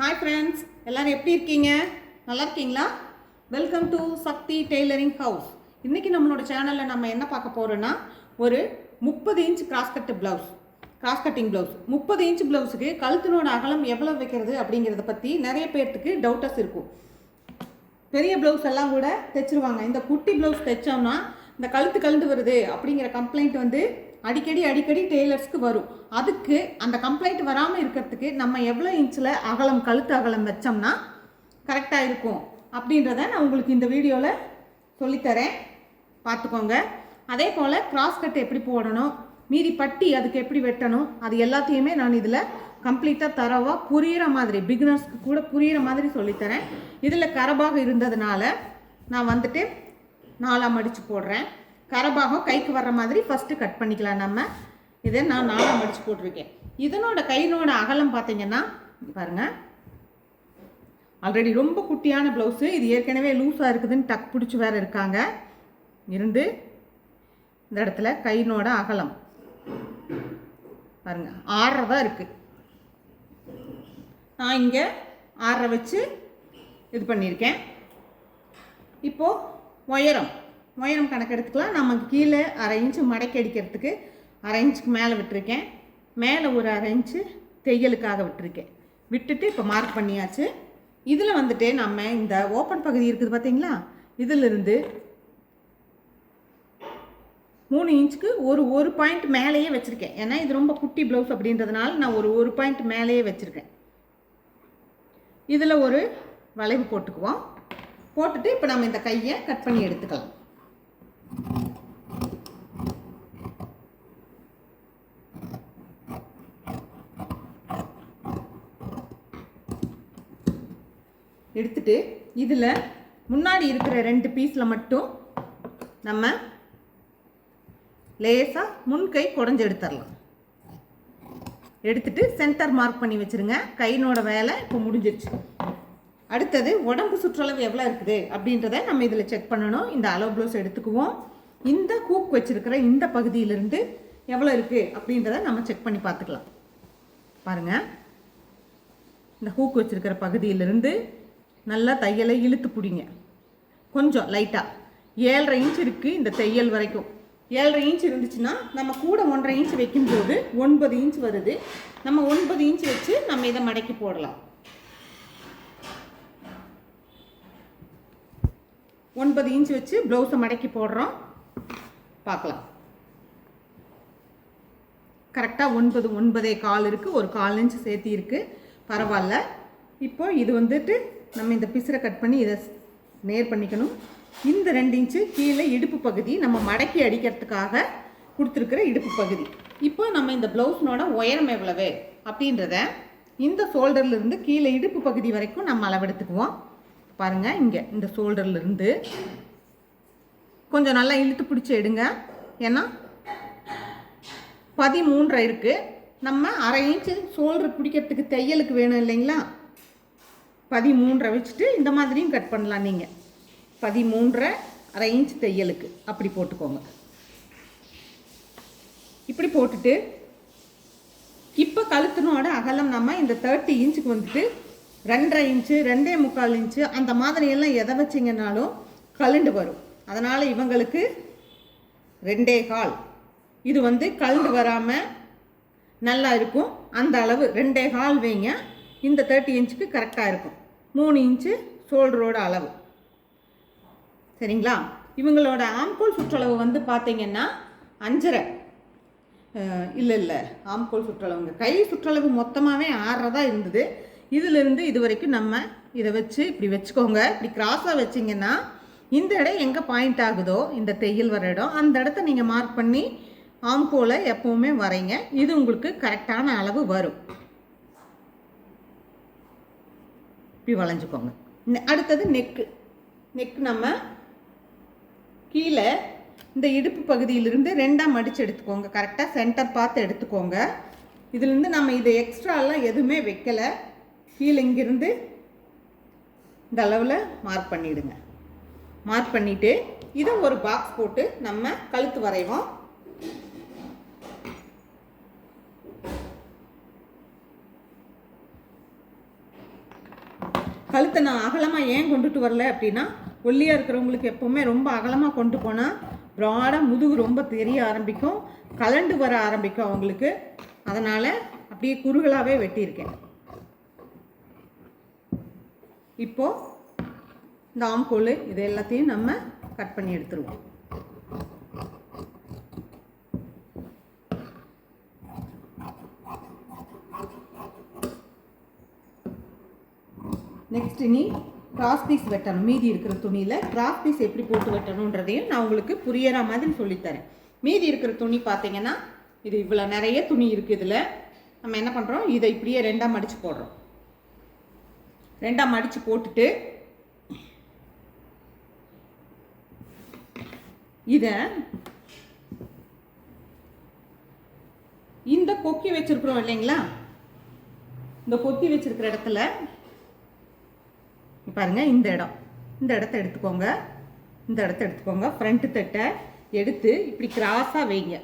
Hi friends எல்லோரும் எப்படி இருக்கீங்க? நல்லா இருக்கீங்களா? Welcome to Sakthi tailoring house இன்றைக்கி நம்மளோட சேனலில் நம்ம என்ன பார்க்க போகிறோன்னா ஒரு முப்பது inch cross cut blouse cross cutting blouse முப்பது இன்ச் ப்ளவுஸுக்கு கழுத்தினோட அகலம் எவ்வளோ வைக்கிறது அப்படிங்கிறத பற்றி நிறைய பேர்த்துக்கு டவுட்டஸ் இருக்கும். பெரிய ப்ளவுஸ் எல்லாம் கூட தைச்சிருவாங்க. இந்த குட்டி ப்ளவுஸ் தைச்சோம்னா இந்த கழுத்து கழுந்து வருது அப்படிங்கிற கம்ப்ளைண்ட் வந்து அடிக்கடி அடிக்கடி டெய்லர்ஸ்க்கு வரும். அதுக்கு அந்த கம்ப்ளைண்ட் வராமல் இருக்கிறதுக்கு நம்ம எவ்வளோ இன்ச்சில் அகலம் கழுத்து அகலம் வச்சோம்னா கரெக்டாக இருக்கும். அப்படின்றத நான் உங்களுக்கு இந்த வீடியோவில் சொல்லித்தரேன். பார்த்துக்கோங்க. அதே போல் கிராஸ் கட் எப்படி போடணும் மீதி பட்டி அதுக்கு எப்படி வெட்டணும் அது எல்லாத்தையுமே நான் இதில் கம்ப்ளீட்டாக தரவாக புரிகிற மாதிரி பிகினர்ஸ்க்கு கூட புரிகிற மாதிரி சொல்லித்தரேன். இதில் கரபாக இருந்ததுனால நான் வந்துட்டு நாலாம் அடித்து போடுறேன். கரபாகம் கைக்கு வர்ற மாதிரி ஃபஸ்ட்டு கட் பண்ணிக்கலாம் நம்ம. இதை நான் நாளாக மடித்து போட்டிருக்கேன். இதனோட கையினோட அகலம் பார்த்தீங்கன்னா பாருங்கள் ஆல்ரெடி ரொம்ப குட்டியான ப்ளவுஸு இது ஏற்கனவே லூஸாக இருக்குதுன்னு டக் பிடிச்சி வேறு இருக்காங்க. இருந்து இந்த இடத்துல கையினோட அகலம். பாருங்கள் ஆறரை தான் இருக்குது நான் இங்கே ஆறரை வச்சு இது பண்ணியிருக்கேன். இப்போது உயரம். உயரம் கணக்கு எடுத்துக்கலாம் நம்ம கீழே அரை இன்ச்சு மடக்கி அடிக்கிறதுக்கு அரை இன்ச்சுக்கு மேலே விட்டுருக்கேன். மேலே ஒரு அரை இன்ச்சு தையலுக்காக விட்டுருக்கேன். விட்டுட்டு இப்போ மார்க் பண்ணியாச்சு. இதில் வந்துட்டு நம்ம இந்த ஓப்பன் பகுதி இருக்குது பார்த்தீங்களா இதிலிருந்து மூணு இன்ச்சுக்கு ஒரு ஒரு பாயிண்ட் மேலேயே வச்சுருக்கேன். ஏன்னா இது ரொம்ப குட்டி ப்ளவுஸ் அப்படின்றதுனால நான் ஒரு ஒரு பாயிண்ட் மேலேயே வச்சுருக்கேன். இதில் ஒரு வளைவு போட்டுக்குவோம். போட்டுட்டு இப்போ நம்ம இந்த கையை கட் பண்ணி எடுத்துக்கலாம். எடுத்துட்டு இதில் முன்னாடி இருக்கிற ரெண்டு பீஸில் மட்டும் நம்ம லேசாக முன்கை குடஞ்சி எடுத்துடலாம். எடுத்துட்டு சென்டர் மார்க் பண்ணி வச்சுருங்க. கையினோட வேலை இப்போ முடிஞ்சிருச்சு. அடுத்தது உடம்பு சுற்றளவு எவ்வளோ இருக்குது அப்படின்றத நம்ம இதில் செக் பண்ணணும். இந்த அலோ ப்ளவுஸ் எடுத்துக்குவோம். இந்த ஹூக் வச்சுருக்கிற இந்த பகுதியிலிருந்து எவ்வளோ இருக்குது அப்படின்றத நம்ம செக் பண்ணி பார்த்துக்கலாம். பாருங்கள் இந்த ஹூக் வச்சுருக்கிற பகுதியிலிருந்து நல்லா தையலை இழுத்து பிடிங்க. கொஞ்சம் லைட்டாக ஏழரை இன்ச் இருக்குது இந்த தையல் வரைக்கும். ஏழரை இன்ச் இருந்துச்சுன்னா நம்ம கூட ஒன்றரை இன்ச் வைக்கும்போது ஒன்பது இன்ச் வருது. நம்ம ஒன்பது இன்ச் வச்சு நம்ம இதை மடக்கி போடலாம். ஒன்பது இன்ச் வச்சு ப்ளவுஸை மடக்கி போடுறோம். பார்க்கலாம். கரெக்டாக ஒன்பது ஒன்பதே கால் இருக்குது ஒரு கால் இன்ச் சேர்த்தி இருக்குது பரவாயில்ல. இப்போ இது வந்துட்டு நம்ம இந்த பிசுரை கட் பண்ணி இதை நேர் பண்ணிக்கணும். இந்த ரெண்டு இன்ச்சு கீழே இடுப்பு பகுதி நம்ம மடக்கி அடிக்கிறதுக்காக கொடுத்துருக்குற இடுப்பு பகுதி. இப்போ நம்ம இந்த ப்ளவுஸ்னோட உயரம் எவ்வளவு அப்படின்றத இந்த ஷோல்டர்லேருந்து கீழே இடுப்பு பகுதி வரைக்கும் நம்ம அளவெடுத்துக்குவோம். பாருங்கள் இங்கே இந்த ஷோல்டர்லேருந்து கொஞ்சம் நல்லா இழுத்து பிடிச்சி எடுங்க. ஏன்னா பதிமூன்றரை இருக்குது நம்ம அரை இன்ச்சு ஷோல்டர் பிடிக்கிறதுக்கு தையலுக்கு வேணும் இல்லைங்களா? பதிமூன்றரை வச்சுட்டு இந்த மாதிரியும் கட் பண்ணலாம் நீங்கள் பதிமூன்றரை அரை இன்ச் தையலுக்கு. அப்படி போட்டுக்கோங்க. இப்படி போட்டுட்டு இப்போ கழுத்தினோட அகலம் நம்ம இந்த தேர்ட்டி இன்ச்சுக்கு வந்துட்டு ரெண்டரை இன்ச்சு ரெண்டே முக்கால் இன்ச்சு அந்த மாதிரியெல்லாம் எதை வச்சிங்கனாலும் கலண்டு வரும். அதனால் இவங்களுக்கு ரெண்டே கால். இது வந்து கலண்டு வராமல் நல்லா இருக்கும். அந்த அளவு ரெண்டே கால் வைங்க. இந்த தேர்ட்டி இன்ச்சுக்கு கரெக்டாக இருக்கும். மூணு இன்ச்சு ஷோல்டரோட அளவு. சரிங்களா? இவங்களோட ஆம்கோல் சுற்றளவு வந்து பார்த்தீங்கன்னா அஞ்சரை. இல்லை இல்லை. ஆம்கோல் சுற்றளவுங்க. கை சுற்றளவு மொத்தமாகவே ஆறரை இருந்தது. இதிலிருந்து இது வரைக்கும் நம்ம இதை வச்சு இப்படி வச்சுக்கோங்க. இப்படி கிராஸாக வச்சிங்கன்னா இந்த இடம் எங்கே பாயிண்ட் ஆகுதோ இந்த தையல் வர இடம் அந்த இடத்த நீங்கள் மார்க் பண்ணி ஆம்போல எப்போவுமே வரைங்க. இது உங்களுக்கு கரெக்டான அளவு வரும். இப்படி வளைஞ்சுக்கோங்க. அடுத்தது நெக்கு நெக் நம்ம கீழே இந்த இடுப்பு பகுதியிலிருந்து ரெண்டாக மடித்து எடுத்துக்கோங்க. கரெக்டாக சென்டர் பார்த்து எடுத்துக்கோங்க. இதுலேருந்து நம்ம இதை எக்ஸ்ட்ராலாம் எதுவுமே வைக்கலை. கீழே இங்கிருந்து இந்த அளவில் மார்க் பண்ணிவிடுங்க மார்க் பண்ணிவிட்டு இதை ஒரு பாக்ஸ் போட்டு நம்ம கழுத்து வரைவோம். கழுத்தை நான் அகலமாக ஏன் கொண்டுட்டு வரல அப்படின்னா ஒல்லியாக இருக்கிறவங்களுக்கு எப்போவுமே ரொம்ப அகலமாக கொண்டு போனால் ப்ராடாக முதுகு ரொம்ப தெரிய ஆரம்பிக்கும் கலண்டு வர ஆரம்பிக்கும் அவங்களுக்கு. அதனால் அப்படியே குறுகலாகவே வெட்டியிருக்கேன். இப்போது இந்த ஆம்கோல் இது எல்லாத்தையும் நம்ம கட் பண்ணி எடுத்துருவோம். நெக்ஸ்ட் நீ கிராஸ் பீஸ் வெட்டணும். மீதி இருக்கிற துணியில் கிராஸ் பீஸ் எப்படி போட்டு வெட்டணுன்றதையும் நான் உங்களுக்கு புரியற மாதிரி சொல்லித்தரேன். மீதி இருக்கிற துணி பார்த்தீங்கன்னா இது இவ்வளோ நிறைய துணி இருக்குது இதில். நம்ம என்ன பண்ணுறோம் இதை இப்படியே ரெண்டாக மடித்து போடுறோம். ரெண்டாக மடித்து போட்டுட்டு இதை இந்த கொக்கி வச்சிருக்கிறோம் இல்லைங்களா? இந்த கொக்கி வச்சிருக்கிற இடத்துல பாருங்க இந்த இடம். இந்த இடத்த எடுத்துக்கோங்க. இந்த இடத்த எடுத்துக்கோங்க. ஃப்ரண்ட் தட்டை எடுத்து இப்படி கிராஸாக வைங்க.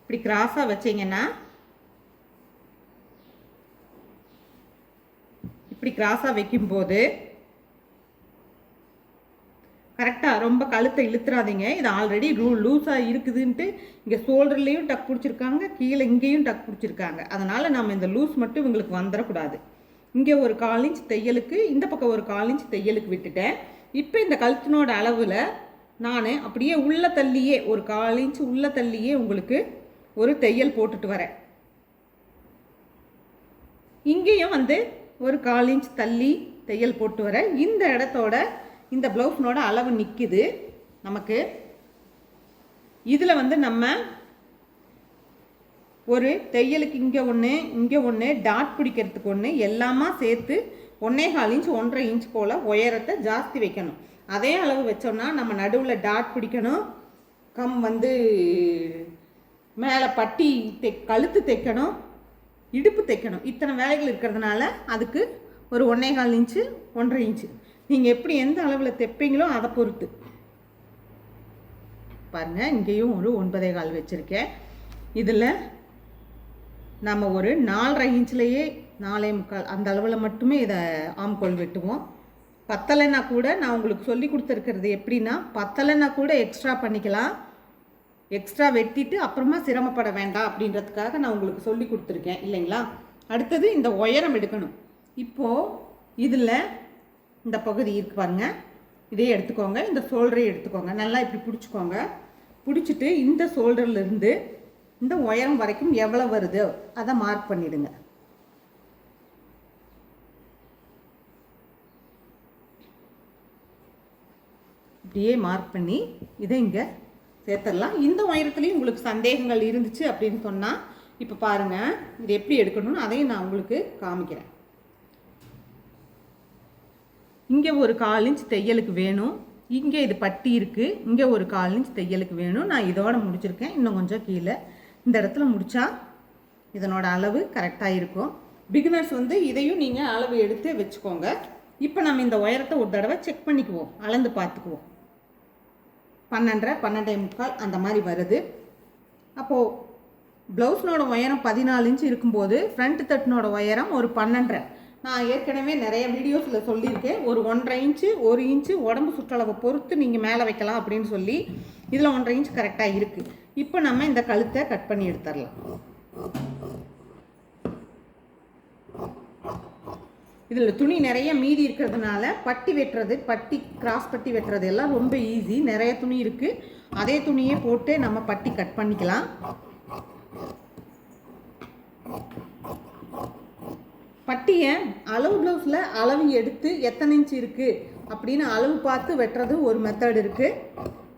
இப்படி கிராஸாக வச்சீங்கன்னா இப்படி கிராஸாக வைக்கும்போது கரெக்டாக ரொம்ப கழுத்தை இழுத்துறாதீங்க. இது ஆல்ரெடி ரூ லூஸாக இருக்குதுன்ட்டு இங்கே ஷோல்டர்லேயும் டக் பிடிச்சிருக்காங்க கீழே இங்கேயும் டக் பிடிச்சிருக்காங்க. அதனால் நம்ம இந்த லூஸ் மட்டும் இவங்களுக்கு வந்துடக்கூடாது இங்கே ஒரு கால் இன்ச் தையலுக்கு இந்த பக்கம் ஒரு கால் இன்ச் தையலுக்கு விட்டுட்டேன். இப்போ இந்த கழுத்தினோட அளவில் நான் அப்படியே உள்ள தள்ளியே ஒரு கால் இன்ச் உள்ள தள்ளியே உங்களுக்கு ஒரு தையல் போட்டுட்டு வரேன். இங்கேயும் வந்து ஒரு கால் இன்ச் தள்ளி தையல் போட்டு வர. இந்த இடத்தோட இந்த ப்ளவுஸ்னோட அளவு நிற்கிது நமக்கு. இதில் வந்து நம்ம ஒரு தையலுக்கு இங்கே ஒன்று இங்கே ஒன்று டாட் பிடிக்கிறதுக்கு ஒன்று எல்லாமா சேர்த்து ஒன்றே கால் இன்ச் ஒன்றரை இன்ச் போல் உயரத்தை ஜாஸ்தி வைக்கணும். அதே அளவு வச்சோம்னா நம்ம நடுவில் டாட் பிடிக்கணும். கம் வந்து மேலே பட்டி தெ கழுத்து தைக்கணும். இடுப்பு தைக்கணும். இத்தனை வேலைகள் இருக்கிறதுனால அதுக்கு ஒரு ஒன்றே கால் இன்ச்சு ஒன்றரை இன்ச்சு. நீங்கள் எப்படி எந்த அளவில் தைப்பீங்களோ அதை பொறுத்து. பாருங்கள் இங்கேயும் ஒரு ஒன்பதே கால் வச்சுருக்கேன். இதில் நம்ம ஒரு நாலரை இன்ச்லேயே நாலே முக்கால் அந்த அளவில் மட்டுமே இதை ஆம்கோல் வெட்டுவோம். பத்தலைன்னா கூட நான் உங்களுக்கு சொல்லி கொடுத்துருக்கிறது எப்படின்னா பத்தலைன்னா கூட எக்ஸ்ட்ரா பண்ணிக்கலாம். எக்ஸ்ட்ரா வெட்டிட்டு அப்புறமா சிரமப்பட வேண்டாம் அப்படின்றதுக்காக நான் உங்களுக்கு சொல்லி கொடுத்துருக்கேன் இல்லைங்களா? அடுத்தது இந்த உயரம் எடுக்கணும். இப்போது இதில் இந்த பகுதி இருக்கு பாருங்க. இதே எடுத்துக்கோங்க. இந்த ஷோல்டரை எடுத்துக்கோங்க. நல்லா இப்படி பிடிச்சிக்கோங்க. பிடிச்சிட்டு இந்த ஷோல்டர்லேருந்து இந்த உயரம் வரைக்கும் எவ்வளோ வருது அதை மார்க் பண்ணிவிடுங்க இப்படியே மார்க் பண்ணி இதை இங்கே சேர்த்துடலாம் இந்த உயரத்துலேயும் உங்களுக்கு சந்தேகங்கள் இருந்துச்சு அப்படின்னு சொன்னால் இப்போ பாருங்கள் இது எப்படி எடுக்கணும்னு அதையும் நான் உங்களுக்கு காமிக்கிறேன். இங்கே ஒரு கால் இன்ச் தையலுக்கு வேணும். இங்கே இது பட்டி இருக்குது இங்கே ஒரு கால் இன்ச் தையலுக்கு வேணும். நான் இதோட முடிச்சிருக்கேன். இன்னும் கொஞ்சம் கீழே. இந்த இடத்துல முடித்தா இதனோட அளவு கரெக்டாக இருக்கும். பிகினர்ஸ் வந்து இதையும் நீங்கள் அளவு எடுத்து வச்சுக்கோங்க. இப்போ நம்ம இந்த உயரத்தை ஒரு தடவை செக் பண்ணிக்குவோம். அளந்து பார்த்துக்குவோம். பன்னெண்டரை பன்னெண்டே முக்கால் அந்த மாதிரி வருது. அப்போது ப்ளவுஸ்னோட உயரம் பதினாலு இன்ச்சு இருக்கும்போது ஃப்ரண்ட் தட்டினோட உயரம் ஒரு பன்னெண்டரை. நான் ஏற்கனவே நிறைய வீடியோஸில் சொல்லியிருக்கேன். ஒரு ஒன்றரை இன்ச்சு ஒரு இன்ச்சு உடம்பு சுற்றளவை பொறுத்து நீங்கள் மேலே வைக்கலாம் அப்படின்னு சொல்லி இதில் ஒன்றரை இன்ச் கரெக்டாக இருக்குது இப்போ நம்ம இந்த கழுத்தை கட் பண்ணி எடுத்துடலாம். இதில் துணி நிறைய மீதி இருக்கிறதுனால பட்டி வெட்டுறது பட்டி கிராஸ் பட்டி வெட்டுறது எல்லாம் ரொம்ப ஈஸி நிறைய துணி இருக்குது அதே துணியே போட்டு நம்ம பட்டி கட் பண்ணிக்கலாம். பட்டியை அளவு ப்ளவுஸில் அளவு எடுத்து எத்தனை இன்ச் இருக்குது அப்படின்னு அளவு பார்த்து வெட்டுறது ஒரு மெத்தட் இருக்குது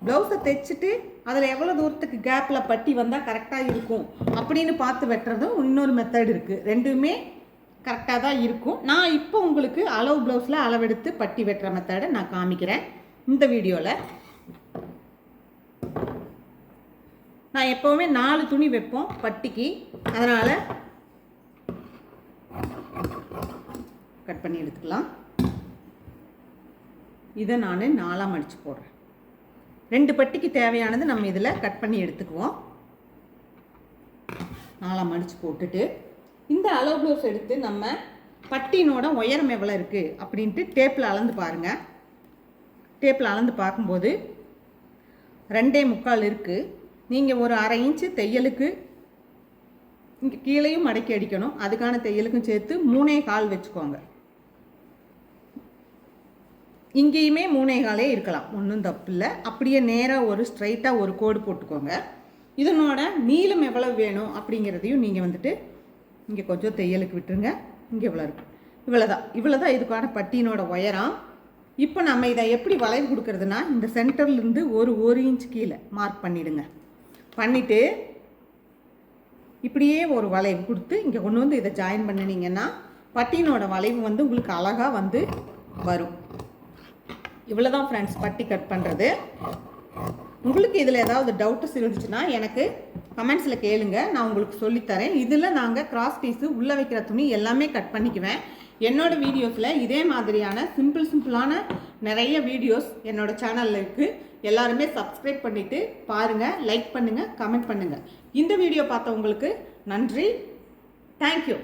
ப்ளவுஸை தைச்சிட்டு அதில் எவ்வளோ தூரத்துக்கு கேப்பில் பட்டி வந்தால் கரெக்டாக இருக்கும் அப்படின்னு பார்த்து வெட்டுறதும் இன்னொரு மெத்தட் இருக்குது ரெண்டுமே கரெக்டாக தான் இருக்கும். நான் இப்போ உங்களுக்கு அளவு ப்ளவுஸில் அளவெடுத்து பட்டி வெட்டுற மெத்தடை நான் காமிக்கிறேன். இந்த வீடியோவில் நான் எப்போவுமே நாலு துணி வைப்போம் பட்டிக்கு. அதனால் கட் பண்ணி எடுத்துக்கலாம். இதை நான் நாலாம் அடித்து போடுறேன். ரெண்டு பட்டிக்கு தேவையானது நம்ம இதில் கட் பண்ணி எடுத்துக்குவோம். நாலாம் அடித்து போட்டுட்டு இந்த அளவு ப்ளவுஸ் எடுத்து நம்ம பட்டினோட உயரம் எவ்வளோ இருக்குது அப்படின்ட்டு டேப்பில் அளந்து பாருங்கள் டேப்பில் அளந்து பார்க்கும்போது ரெண்டே முக்கால் இருக்குது நீங்கள் ஒரு அரை இன்ச்சு தையலுக்கு இங்கே கீழேயும் மடக்கி அடிக்கணும். அதுக்கான தையலுக்கும் சேர்த்து மூணே கால் வச்சுக்கோங்க. இங்கேயுமே மூணே காலே இருக்கலாம். ஒன்றும் தப்பு இல்லை. அப்படியே நேராக ஒரு ஸ்ட்ரைட்டாக ஒரு கோடு போட்டுக்கோங்க. இதனோட நீளம் எவ்வளவு வேணும் அப்படிங்கிறதையும் நீங்கள் வந்துட்டு இங்கே கொஞ்சம் தையலுக்கு விட்டுருங்க. இங்கே இவ்வளோ இருக்கு. இவ்வளோ தான் இதுக்கான பட்டியினோட உயரம். இப்போ நம்ம இதை எப்படி வளைவு கொடுக்கறதுனா இந்த சென்டர்லேருந்து ஒரு ஒரு இன்ச் கீழே மார்க் பண்ணிவிடுங்க பண்ணிவிட்டு இப்படியே ஒரு வளைவு கொடுத்து இங்கே கொண்டு வந்து இதை ஜாயின் பண்ணினீங்கன்னா பட்டியினோட வளைவு வந்து உங்களுக்கு அழகாக வந்து வரும். இவ்வளோ தான் ஃப்ரெண்ட்ஸ் பட்டி கட் பண்ணுறது உங்களுக்கு இதில் ஏதாவது டவுட்ஸ் இருந்துச்சுன்னா எனக்கு கமெண்ட்ஸில் கேளுங்க. நான் உங்களுக்கு சொல்லித்தரேன். இதில் நாங்கள் கிராஸ் பீஸு உள்ளே வைக்கிற துணி எல்லாமே கட் பண்ணிக்குவேன். என்னோடய வீடியோஸில் இதே மாதிரியான சிம்பிள் சிம்பிளான நிறைய வீடியோஸ் என்னோடய சேனலில் இருக்குது எல்லாருமே சப்ஸ்கிரைப் பண்ணிவிட்டு பாருங்கள் லைக் பண்ணுங்கள் கமெண்ட் பண்ணுங்கள் இந்த வீடியோ பார்த்தவங்களுக்கு நன்றி. தேங்க்யூ